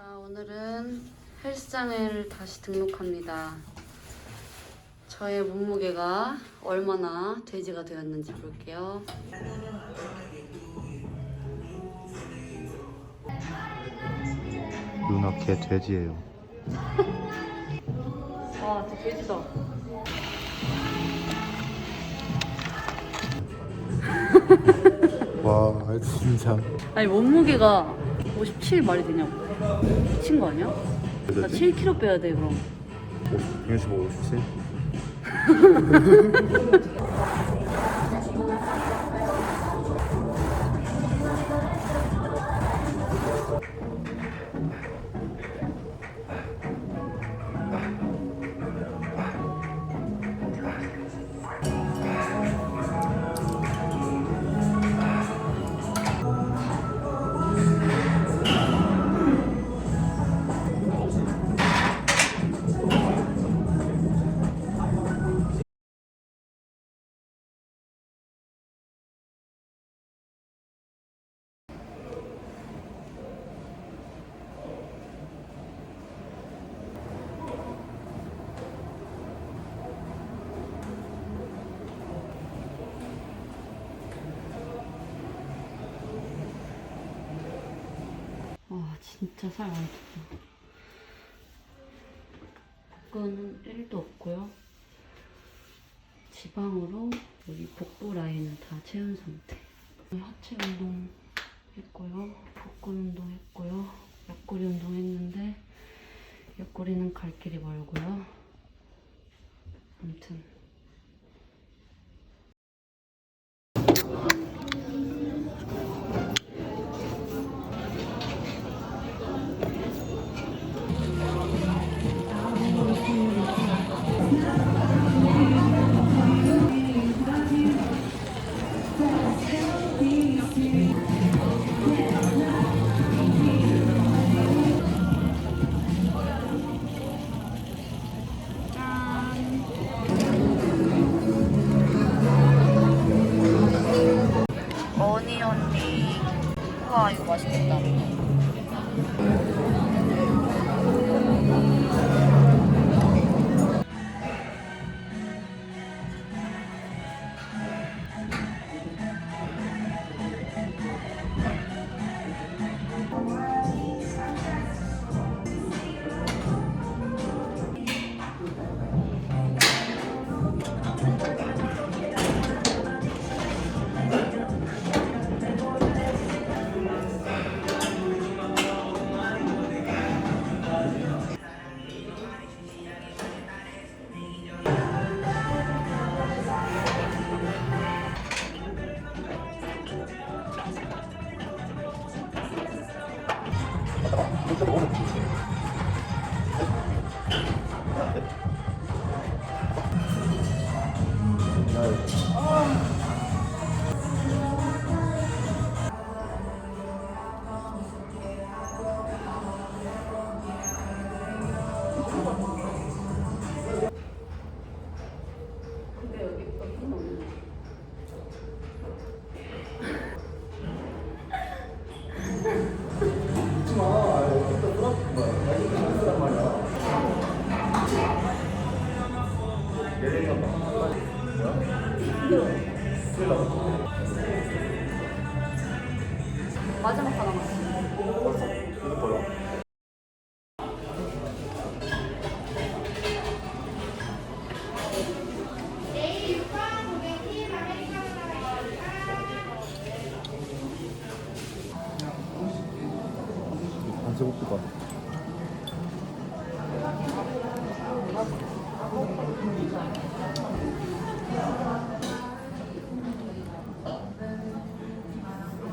자, 오늘은 헬스장을 다시 등록합니다. 저의 몸무게가 얼마나 돼지가 되었는지 볼게요. 누나 걔 돼지예요. 와, 진짜 돼지다. 와 진짜. 아니, 몸무게가 57 말이 되냐고. 미친 거 아니야? 나 7kg 빼야 돼, 그럼. 65, 57? 진짜 살 많이 쪘다. 복근은 1도 없고요. 지방으로 여기 복부 라인을 다 채운 상태. 하체 운동 했고요. 복근 운동 했고요. 옆구리 운동 했는데 옆구리는 갈 길이 멀고요. 아무튼 하나 남았어. 단체 복부가.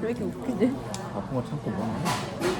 왜 이렇게 웃기지? 아픈 거 참고 뭐하나?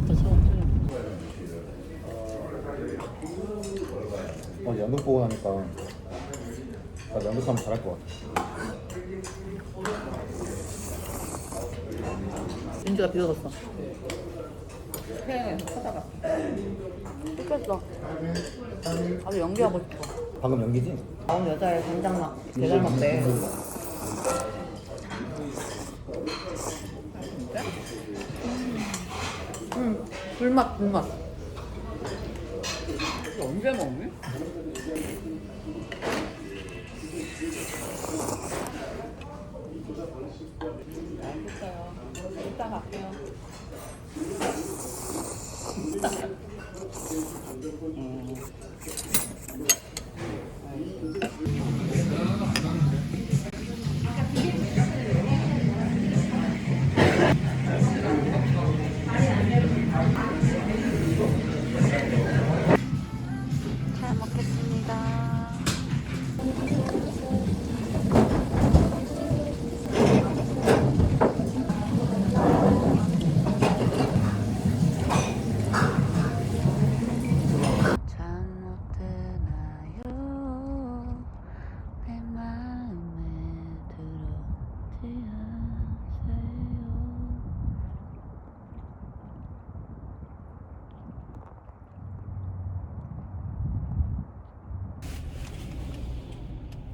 저것도 저것도. 어, 연극 보고 나니까 나 연극하면 잘할 것 같아. 민주가 비워줬어. 태양에서 찾아가. 좋겠어. 나도 연기하고 싶어. 방금 연기지? 나온 여자의 단장막 대닮았대. 진짜? 응, 불맛, 불맛. 언제 먹니? 알겠어요. 이따 갈게요.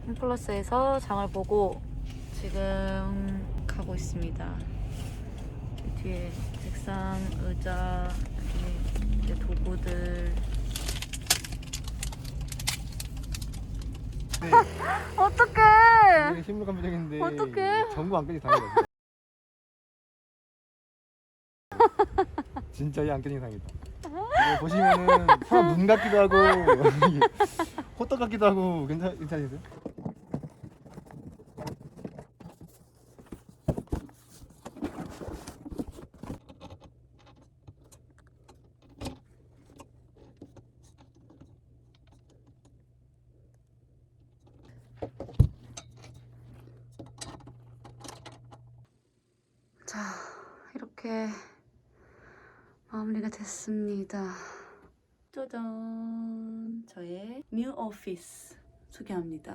홈플러스에서 장을 보고 지금 가고 있습니다. 그 뒤에 책상, 의자, 도구들. 어떡해! 되게 실물 감정인데 어떡해? 전부 안 껴진 상이다. 진짜 이안 껴진 상이다. 보시면은 사람 눈 같기도 하고 호떡 같기도 하고 괜찮 괜찮으세요? 자, 이렇게 마무리가 됐습니다. 짜잔! 저의 뉴 오피스 소개합니다.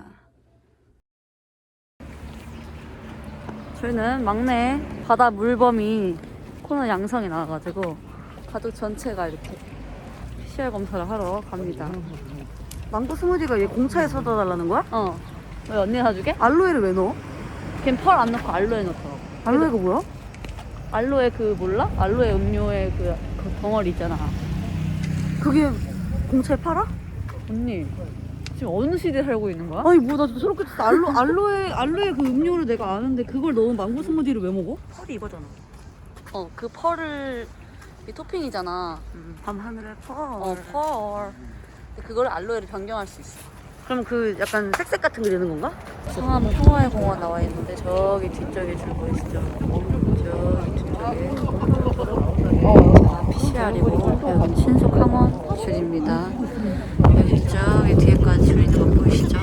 저희는 막내 바다 물범이 코너 양성이 나와가지고 가족 전체가 이렇게 PCR 검사를 하러 갑니다. 망고 스무디가 얘 공차에 사다 달라는 거야? 어. 왜 언니가 사주게? 알로에를 왜 넣어? 걘 펄 안 넣고 알로에 넣더라고. 알로에가 뭐야? 알로에 그 몰라? 알로에 음료에 그, 그 덩어리 있잖아. 그게 공차에 팔아? 언니 지금 어느 시대에 살고 있는 거야? 아니 뭐나 듣다. 알로 알로에 알로에 그 음료를 내가 아는데 그걸 넣은 망고 스무디를 왜 먹어? 펄이 이거잖아. 어, 그 펄을 이 토핑이잖아. 밤하늘의 펄. 어, 펄. 근데 그걸 알로에로 변경할 수 있어. 그럼 그 약간 색색 같은 게 되는 건가? 상암 평화의 공원 나와 있는데 저기 뒤쪽에 줄 보이시죠? 저기 뒤쪽에 여기 신속항원 줄입니다. 여기 저기 뒤에까지 줄 있는 거 보이시죠?